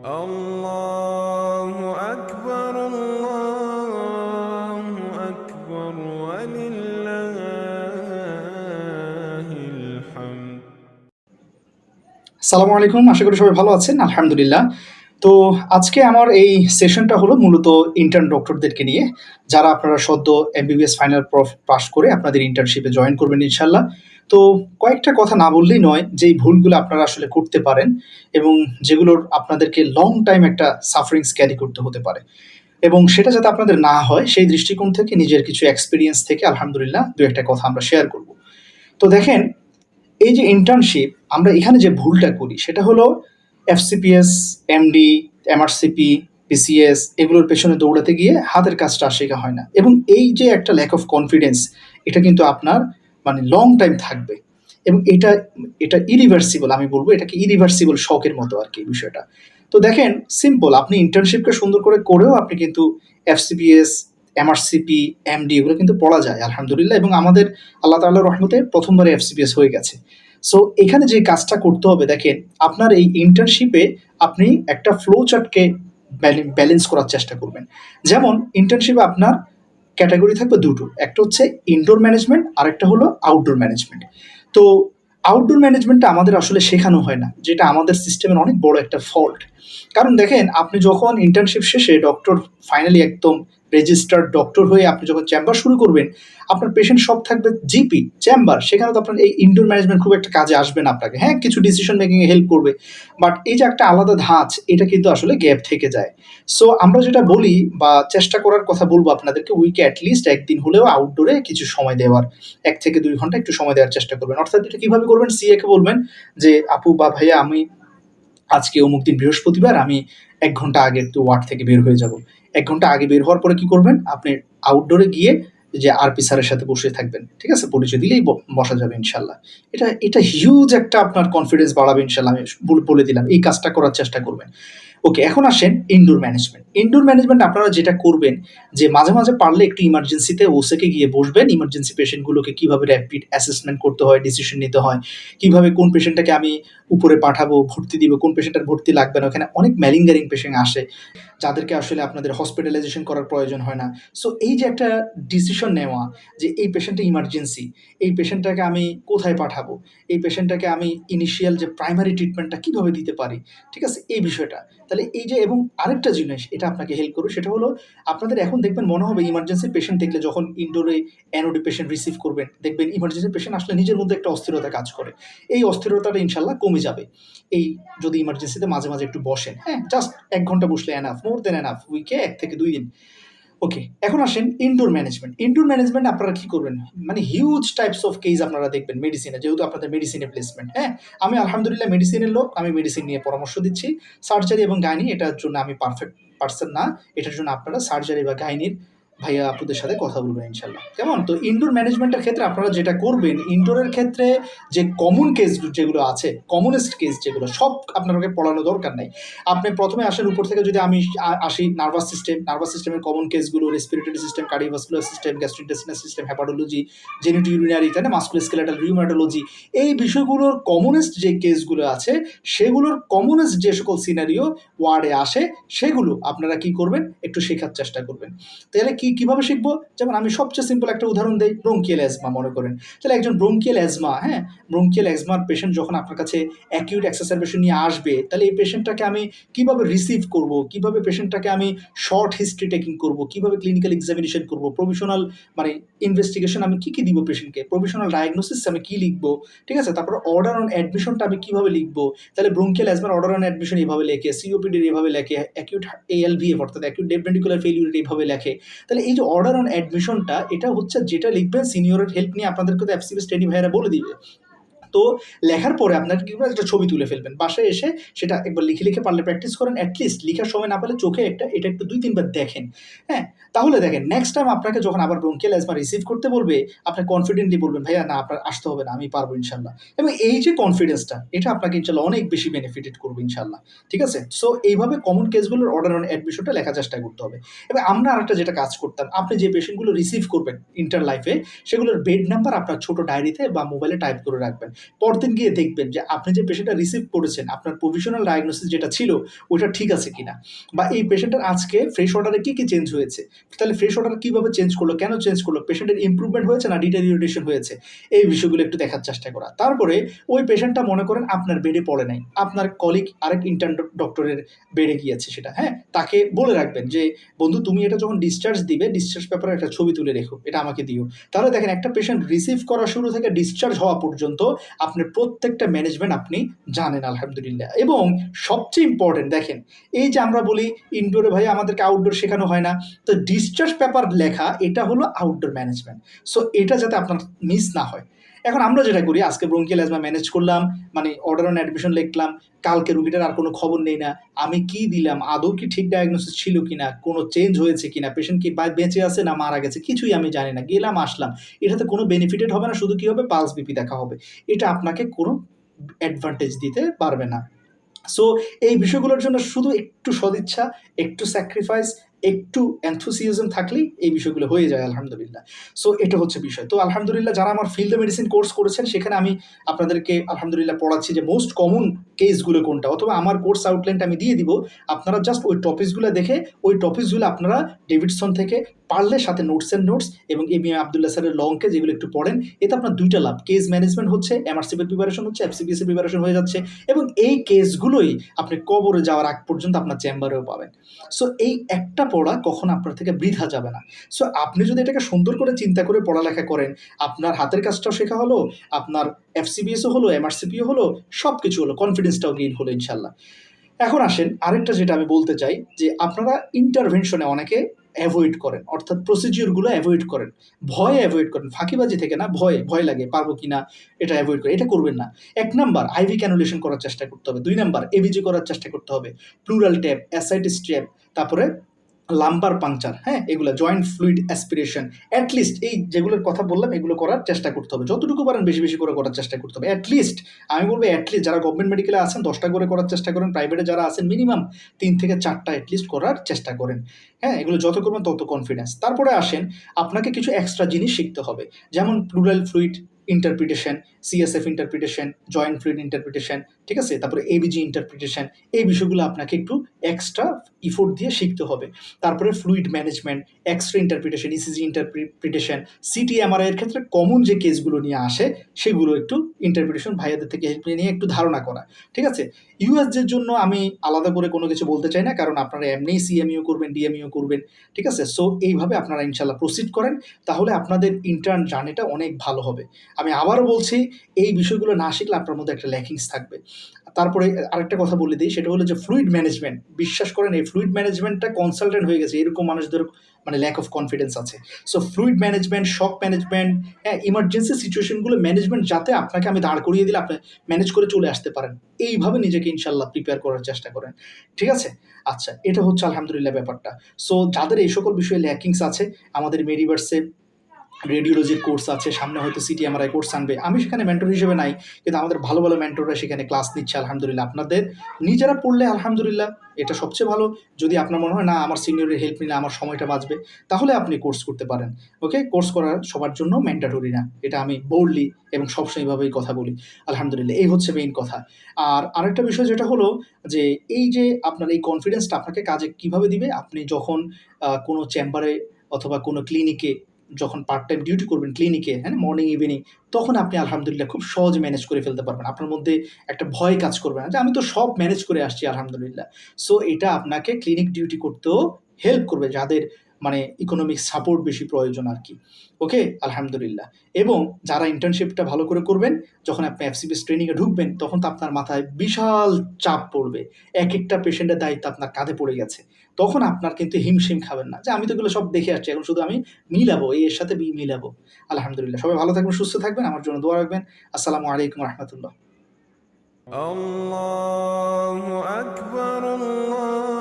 الله أكبر الله أكبر ولله الحمد সালামু আলাইকুম আশা করি সবাই ভালো আছেন আলহামদুলিল্লাহ তো আজকে আমার এই সেশনটা হলো মূলত ইন্টার্ন ডক্টরদেরকে নিয়ে, যারা আপনারা সদ্য এমবিবিএস ফাইনাল পাস করে আপনাদের ইন্টার্নশিপে জয়েন করবেন ইনশাল্লাহ। তো কয়েকটা কথা না বললেই নয় যেই ভুলগুলো আপনারা আসলে করতে পারেন এবং যেগুলোর আপনাদেরকে লং টাইম একটা সাফারিংস ক্যারি করতে হতে পারে। এবং সেটা যাতে আপনাদের না হয়, সেই দৃষ্টিকোণ থেকে, নিজের কিছু এক্সপিরিয়েন্স থেকে আলহামদুলিল্লাহ দু একটা কথা আমরা শেয়ার করব। তো দেখেন, এই যে ইন্টার্নশিপ আমরা এখানে যে ভুলটা করি, সেটা হলো এফসিপিএস, এমডি, এমআরসিপি, পিসিএস এগুলোর পেছনে দৌড়াতে গিয়ে হাতের কাজটা শেখা হয় না। এবং এই যে একটা ল্যাক অফ কনফিডেন্স এটা কিন্তু আপনার মানে লং টাইম থাকবে। এবং এটা এটা ইরিভার্সিবল আমি বলব, এটাকে ইরিভার্সিবল শখের মতো আর কি বিষয়টা। তো দেখেন সিম্পল আপনি ইন্টার্নশিপকে সুন্দর করে করেও আপনি কিন্তু এফসিপিএস, এমআরসিপি, এমডি এগুলো কিন্তু পড়া যায়, আলহামদুলিল্লাহ। এবং আমাদের আল্লাহ তাল্লাহ রহমতে প্রথমবারে এফসিপিএস হয়ে গেছে। সো এখানে যে কাজটা করতে হবে, দেখেন, আপনার এই ইন্টার্নশিপে আপনি একটা ফ্লো চার্টকে ব্যালেন্স করার চেষ্টা করবেন। যেমন ইন্টার্নশিপে আপনার ক্যাটাগরি থাকবে দুটো। একটা হচ্ছে ইনডোর ম্যানেজমেন্ট আর একটা হলো আউটডোর ম্যানেজমেন্ট তো আউটডোর ম্যানেজমেন্টটা আমাদের আসলে শেখানো হয় না, যেটা আমাদের সিস্টেমের অনেক বড় একটা ফল্ট কারণ দেখেন, আপনি যখন ইন্টার্নশিপ শেষে ডক্টর ফাইনালি একদম রেজিস্টার্ড ডক্টর হয়ে আপনি যখন চেম্বার শুরু করবেন, আপনার পেশেন্ট সব থাকবে জিপি চেম্বার সেখানে তো আপনার এই ইনডোর ম্যানেজমেন্ট খুব একটা কাজে আসবে না আপনাকে। হ্যাঁ কিছু ডিসিশন মেকিংয়ে হেল্প করবে বাট এই যে একটা আলাদা ধাঁচ, এটা কিন্তু আসলে গ্যাপ থেকে যায়। সো আমরা যেটা বলি বা চেষ্টা করার কথা বলব আপনাদেরকে উইকে অ্যাটলিস্ট একদিন হলেও আউটডোরে কিছু সময় দেওয়ার। এক থেকে দুই ঘণ্টা একটু সময় দেওয়ার চেষ্টা করবেন। অর্থাৎ এটা কীভাবে করবেন সিএ কে বলবেন যে, আপু বা ভাইয়া, আমি আজকে অমুক দিন বৃহস্পতিবার, আমি এক ঘণ্টা আগে একটু ওয়ার্ড থেকে বের হয়ে যাব। এক ঘণ্টা আগে বের হওয়ার পরে কি করবেন? আপনি আউটডোরে গিয়ে যে আরপি স্যারের সাথে বসে থাকবেন, ঠিক আছে? পরিচয় দিলেই বসা যাবে ইনশাল্লাহ। এটা এটা হিউজ একটা আপনার কনফিডেন্স বাড়াবে ইনশাল্লাহ, আমি বলে দিলাম, এই কাজটা করার চেষ্টা করবেন। ওকে এখন আসেন ইনডোর ম্যানেজমেন্ট ইনডোর ম্যানেজমেন্ট আপনারা যেটা করবেন, যে মাঝে মাঝে পারলে একটু ইমার্জেন্সিতে ওসেকে গিয়ে বসবেন ইমার্জেন্সি পেশেন্টগুলোকে কীভাবে র্যাপিড অ্যাসেসমেন্ট করতে হয় ডিসিশন নিতে হয়, কীভাবে কোন পেশেন্টটাকে আমি উপরে পাঠাবো, ভর্তি দিব, কোন পেশেন্টের ভর্তি লাগবে না, ওখানে অনেক ম্যালিঙ্গারিং পেশেন্ট আসে, যাদেরকে আসলে আপনাদের হসপিটালাইজেশন করার প্রয়োজন হয় না। সো এই যে একটা ডিসিশন নেওয়া, যে এই পেশেন্টটা ইমার্জেন্সি এই পেশেন্টটাকে আমি কোথায় পাঠাবো, এই পেশেন্টটাকে আমি ইনিশিয়াল যে প্রাইমারি ট্রিটমেন্টটা কীভাবে দিতে পারি, ঠিক আছে? এই বিষয়টা। তাহলে এই যে এবং আরেকটা জিনিস, এটা আপনাকে হেল্প করবে, সেটা হলো আপনাদের এখন দেখবেন মনে হবে ইমার্জেন্সি পেশেন্ট দেখলে যখন ইনডোরে অ্যানোডি পেশেন্ট রিসিভ করবেন, দেখবেন ইমার্জেন্সি পেশেন্ট আসলে নিজের মধ্যে একটা অস্থিরতা কাজ করে। এই অস্থিরতাটা ইনশাল্লাহ কমে যাবে। এই যদি ইমার্জেন্সিতে মাঝে মাঝে একটু বসেন হ্যাঁ জাস্ট এক ঘণ্টা বসলে এনাফ মোর দেন এনাফ উইকে এক থেকে দুই দিন। ওকে এখন আসেন ইনডোর ম্যানেজমেন্ট ইনডোর ম্যানেজমেন্ট আপনারা কি করবেন? মানে হিউজ টাইপস অফ কেস আপনারা দেখবেন মেডিসিনে যেহেতু আপনাদের মেডিসিনে প্লেসমেন্ট হ্যাঁ? আমি আলহামদুলিল্লাহ মেডিসিনের লোক, আমি মেডিসিন নিয়ে পরামর্শ দিচ্ছি। সার্জারি এবং গাইনি এটার জন্য আমি পারফেক্ট পার্সন না। এটার জন্য আপনারা সার্জারি বা গাইনির ভাইয়া আপুদের সাথে কথা বলবেন ইনশাল্লাহ কেমন? তো ইনডোর ম্যানেজমেন্টের ক্ষেত্রে আপনারা যেটা করবেন ইনডোরের ক্ষেত্রে যে কমন কেস যেগুলো আছে কমনেস্ট কেস যেগুলো, সব আপনাকে পড়ানো দরকার নেই। আপনি প্রথমে আসেন, উপর থেকে যদি আমি আসি নার্ভাস সিস্টেম নার্ভাস সিস্টেমের কমন কেসগুলো respiratory system cardiovascular system gastrointestinal system hepatology genitourinary তাই না মাস্কুলার স্কেলেটাল রিউম্যাটোলজি এই বিষয়গুলোর কমনেস্ট যে কেসগুলো আছে, সেগুলোর কমনেস্ট যে সকল সিনারিও ওয়ার্ডে আসে, সেগুলো আপনারা কি করবেন? একটু শেখার চেষ্টা করবেন। তাহলে কি কীভাবে শিখব? যেমন আমি সবচেয়ে সিম্পল একটা উদাহরণ দিই ব্রোঙ্কিয়াল অ্যাজমা মনে করেন। তাহলে একজন ব্রোঙ্কিয়াল অ্যাজমা হ্যাঁ? ব্রোঙ্কিয়াল অ্যাজমার পেশেন্ট যখন আপনার কাছে অ্যাকিউট এক্সাসারবেশন নিয়ে আসবে, তাহলে এই পেশেন্টটাকে আমি কীভাবে রিসিভ করব? কীভাবে পেশেন্টটাকে আমি শর্ট হিস্ট্রি টেকিং করব? কীভাবে ক্লিনিক্যাল এক্সামিনেশন করব? প্রভিশনাল মানে ইনভেস্টিগেশন আমি কী কী দিব পেশেন্টকে প্রভিশনাল ডায়াগনোসিস আমি কী লিখব? ঠিক আছে? তারপর অর্ডার অন অ্যাডমিশনটা আমি কীভাবে লিখব? তাহলে ব্রোঙ্কিয়াল অ্যাজমার অর্ডার অন অ্যাডমিশন এইভাবে লেখে সিওপিডির এভাবে লেখে অ্যাকিউট এএলভিএফ অর্থাৎ অ্যাকিউট ডেভেন্টিকুলার ফেলিউর এইভাবে লেখে। তাহলে এই যে অর্ডার অন অ্যাডমিশনটা এটা হচ্ছে যেটা লিখবেন সিনিয়রের হেল্প নিয়ে আপনাদেরকে তো এফসিবি স্টেডি ভাইয়েরা বলে দিবে। তো লেখার পরে আপনার কি একটা ছবি তুলে ফেলবেন। বাসায় এসে সেটা একবার লিখে লিখে পারলে প্র্যাকটিস করেন অ্যাটলিস্ট লেখার সময় না পেলে চোখে একটা, এটা একটু দুই তিনবার দেখেন। হ্যাঁ তাহলে দেখেন নেক্সট টাইম আপনাকে যখন আবার ব্রঙ্কিয়াল অ্যাজমা রিসিভ করতে বলবে আপনি কনফিডেন্টলি বলবেন, ভাইয়া, না, আপনার আসতে হবে না, আমি পারব ইনশাল্লাহ। এবং এই যে কনফিডেন্সটা এটা আপনাকে ইনশাল্লাহ অনেক বেশি বেনিফিটেড করবে ইনশাল্লাহ। ঠিক আছে? সো এইভাবে কমন কেসগুলোর অর্ডার অন অ্যাডমিশনটা লেখার চেষ্টা করতে হবে। এবার আমরা আরেকটা যেটা কাজ করতাম, আপনি যে পেশেন্টগুলো রিসিভ করবেন ইন্টার লাইফে সেগুলোর বেড নাম্বার আপনার ছোট ডায়েরিতে বা মোবাইলে টাইপ করে রাখবেন। পরদিন গিয়ে দেখবেন যে আপনি যে পেশেন্টটা রিসিভ করেছেন, আপনার প্রভিশনাল ডায়াগনোসিস যেটা ছিল, ওইটা ঠিক আছে কিনা? বা এই পেশেন্টের আজকে ফ্রেশ অর্ডারে কী কী চেঞ্জ হয়েছে? তাহলে ফ্রেশ অর্ডার কীভাবে চেঞ্জ করল, কেন চেঞ্জ করল? পেশেন্টের ইমপ্রুভমেন্ট হয়েছে না ডিটেরিওরেশন হয়েছে? এই বিষয়গুলো একটু দেখার চেষ্টা করা। তারপরে ওই পেশেন্টটা মনে করেন আপনার বেডে পড়ে নাই। আপনার কলিগ আরেক ইন্টার্ন ডক্টরের বেডে গিয়েছে সেটা হ্যাঁ? তাকে বলে রাখবেন যে, বন্ধু, তুমি এটা যখন ডিসচার্জ দিবে ডিসচার্জ পেপারে একটা ছবি তুলে রেখো, এটা আমাকে দিও। তাহলে দেখেন একটা পেশেন্ট রিসিভ করা শুরু থেকে ডিসচার্জ হওয়া পর্যন্ত আপনার প্রত্যেকটা ম্যানেজমেন্ট আপনি জানেন, আলহামদুলিল্লাহ। এবং সবচেয়ে ইম্পর্টেন্ট দেখেন, এই যে আমরা বলি ইনডোরে ভাই আমাদেরকে আউটডোর শেখানো হয় না, তো ডিসচার্জ পেপার লেখা, এটা হলো আউটডোর ম্যানেজমেন্ট সো এটা যাতে আপনার মিস না হয়। এখন আমরা যেটা করি, আজকে ব্রঙ্কিয়াল অ্যাজমা ম্যানেজ করলাম মানে অর্ডার অন অ্যাডমিশন লিখলাম, কালকে রুগীটার আর কোনো খবর নেই না, আমি কি দিলাম, আদৌ কি ঠিক ডায়াগনোসিস ছিল কি না কোনো চেঞ্জ হয়েছে কি না পেশেন্ট কি বেঁচে আছে না মারা গেছে, কিছুই আমি জানি না, গেলাম, আসলাম। এটাতে কোনো বেনিফিটেড হবে না, শুধু কি হবে? পালস বিপি দেখা হবে। এটা আপনাকে কোনো অ্যাডভান্টেজ দিতে পারবে না। সো এই বিষয়গুলোর জন্য শুধু একটু সদিচ্ছা, একটু স্যাক্রিফাইস একটু অ্যান্থুসিয়াজম থাকলেই এই বিষয়গুলো হয়ে যায়, আলহামদুলিল্লাহ। সো এটা হচ্ছে বিষয়। তো, আলহামদুলিল্লাহ, যারা আমার ফিল্ড মেডিসিন কোর্স করেছেন, সেখানে আমি আপনাদেরকে আলহামদুলিল্লাহ পড়াচ্ছি যে মোস্ট কমন কেসগুলো কোনটা? অথবা আমার কোর্স আউটলাইনটা আমি দিয়ে দিব। আপনারা জাস্ট ওই টপিকসগুলো দেখে, ওই টপিকসগুলো আপনারা ডেভিডসন থেকে পারলে সাথে নোটস অ্যান্ড নোটস এবং এম এ আবদুল্লাহ স্যারের লংকে যেগুলো একটু পড়েন, এতে আপনার দুইটা লাভ। কেস ম্যানেজমেন্ট হচ্ছে এমআরসিপির প্রিপারেশন হচ্ছে এফসিপিএসের প্রিপারেশন হয়ে যাচ্ছে এবং এই কেসগুলোই আপনি কবরে যাওয়ার আগ পর্যন্ত আপনার চেম্বারেও পাবেন। সো এই একটা পড়া কখনো আপনার থেকে বৃথা যাবে না। সো আপনি যদি এটাকে সুন্দর করে চিন্তা করে পড়ালেখা করেন, আপনার হাতের কাজটাও শেখা হলো, আপনার এফসিবিএসও হলো এমআরসিপিও হলো সব কিছু হলো কনফিডেন্সটাও গেইন হলো ইনশাল্লাহ। এখন আসেন, আরেকটা যেটা আমি বলতে চাই, যে আপনারা ইন্টারভেনশনে অনেকে অ্যাভয়েড করেন। অর্থাৎ প্রসিডিওরগুলো অ্যাভয়েড করেন। ভয়ে অ্যাভয়েড করেন। ফাঁকিবাজি থেকে না ভয়ে, ভয় লাগে, পারব কি না এটা অ্যাভয়েড করে এটা করবেন না। এক নাম্বার আইভি ক্যানুলেশন করার চেষ্টা করতে হবে। দুই নাম্বার এবিজি করার চেষ্টা করতে হবে। প্লুরাল ট্যাপ অ্যাসাইটিস ট্যাপ তারপরে লাম্বার পাংচার হ্যাঁ? এগুলো জয়েন্ট ফ্লুইড অ্যাসপিরেশন অ্যাটলিস্ট এই যেগুলোর কথা বললাম, এগুলো করার চেষ্টা করতে হবে। যতটুকু পারেন বেশি বেশি করে করার চেষ্টা করতে হবে। অ্যাটলিস্ট আমি বলব অ্যাটলিস্ট যারা গভর্নমেন্ট মেডিকেলে আছেন, দশটা করে করার চেষ্টা করেন। প্রাইভেটে যারা আছেন মিনিমাম তিন থেকে চারটা অ্যাটলিস্ট করার চেষ্টা করেন। হ্যাঁ? এগুলো যত করবেন তত কনফিডেন্স তারপরে আসেন, আপনাকে কিছু এক্সট্রা জিনিস শিখতে হবে। যেমন pleural fluid interpretation CSF interpretation joint fluid interpretation ঠিক আছে? তারপরে এবিজি ইন্টারপ্রিটেশন এই বিষয়গুলো আপনাকে একটু এক্সট্রা ইফোর্ট দিয়ে শিখতে হবে। তারপরে fluid management X ray interpretation ECG interpretation CT MRI এর ক্ষেত্রে কমন যে কেসগুলো নিয়ে আসে, সেগুলো একটু ইন্টারপ্রিটেশন ভাইয়াদের থেকে হেল্প নিয়ে একটু ধারণা করা। ঠিক আছে? ইউএসদের জন্য আমি আলাদা করে কোনো কিছু বলতে চাই না, কারণ আপনারা এমনিই সিএমইউ করবেন ডিএমইউ করবেন, ঠিক আছে? সো এইভাবে আপনারা ইনশাল্লাহ প্রসিড করেন, তাহলে আপনাদের ইন্টার্ন জার্নিটা অনেক ভালো হবে। আমি আবারও বলছি, এই বিষয়গুলো না শিখলে আপনার মধ্যে একটা ল্যাকিংস থাকবে। তারপরে আরেকটা কথা বলে দিই, সেটা হলো যে ফ্লুইড ম্যানেজমেন্ট বিশ্বাস করেন, এই ফ্লুইড ম্যানেজমেন্টটা কনসালটেন্ট হয়ে গেছে। এরকম মানুষদের মানে ল্যাক অফ কনফিডেন্স আছে। So fluid management shock management হ্যাঁ ইমার্জেন্সি সিচুয়েশনগুলো ম্যানেজমেন্ট যাতে আপনাকে আমি দাঁড় করিয়ে দিলে আপনি ম্যানেজ করে চলে আসতে পারেন। এইভাবে নিজেকে ইনশাল্লাহ প্রিপেয়ার করার চেষ্টা করেন। ঠিক আছে? আচ্ছা এটা হচ্ছে আলহামদুলিল্লাহ ব্যাপারটা। সো যাদের এই সকল বিষয়ে ল্যাকিংস আছে, আমাদের মেরিভার্সে রেডিওলজির কোর্স আছে, সামনে হয়তো সিটি এমআরআই কোর্স আনবে। আমি সেখানে মেন্টর হিসেবে নাই, কিন্তু আমাদের ভালো ভালো মেন্টররা সেখানে ক্লাস নিচ্ছে, আলহামদুলিল্লাহ। আপনাদের নিজেরা পড়লে আলহামদুলিল্লাহ, এটা সবচেয়ে ভালো। যদি আপনার মনে হয়, না, আমার সিনিয়রের হেল্প নিলে আমার সময়টা বাঁচবে, তাহলে আপনি কোর্স করতে পারেন। ওকে কোর্স করার সবার জন্য ম্যান্ডাটরি না। এটা আমি বোল্ডলি এবং সবসময় এইভাবেই কথা বলি। আলহামদুলিল্লাহ, এই হচ্ছে মেইন কথা। আর আরেকটা বিষয় যেটা হলো, যে এই যে আপনার এই কনফিডেন্সটা আপনাকে কাজে কীভাবে দিবে? আপনি যখন কোনো চেম্বারে অথবা কোনো ক্লিনিকে যখন পার্ট টাইম ডিউটি করবেন ক্লিনিকে হ্যাঁ মর্নিং ইভিনিং তখন আপনি আলহামদুলিল্লাহ খুব সহজ ম্যানেজ করে ফেলতে পারবেন। আপনার মধ্যে একটা ভয় কাজ করবে না যে আমি তো সব ম্যানেজ করে আসছি, আলহামদুলিল্লাহ। সো এটা আপনাকে ক্লিনিক ডিউটি করতেও হেল্প করবে যাদের মানে ইকোনমিক সাপোর্ট বেশি প্রয়োজন আর কি ওকে আলহামদুলিল্লাহ এবং যারা ইন্টার্নশিপটা ভালো করে করবেন যখন আপনি এফসিবিএস ট্রেনিংয়ে ঢুকবেন তখন তো আপনার মাথায় বিশাল চাপ পড়বে এক একটা পেশেন্টের দায়িত্ব আপনার কাঁধে পড়ে গেছে তখন আপনার কিন্তু হিমশিম খাবেন না যে আমি তো এগুলো সব দেখে আসছি এখন শুধু আমি মিলাবো এই এর সাথে বি মিলাবো আলহামদুলিল্লাহ সবাই ভালো থাকবেন সুস্থ থাকবেন আমার জন্য দোয়া রাখবেন আসসালামু আলাইকুম রহমতুল্লাহ الله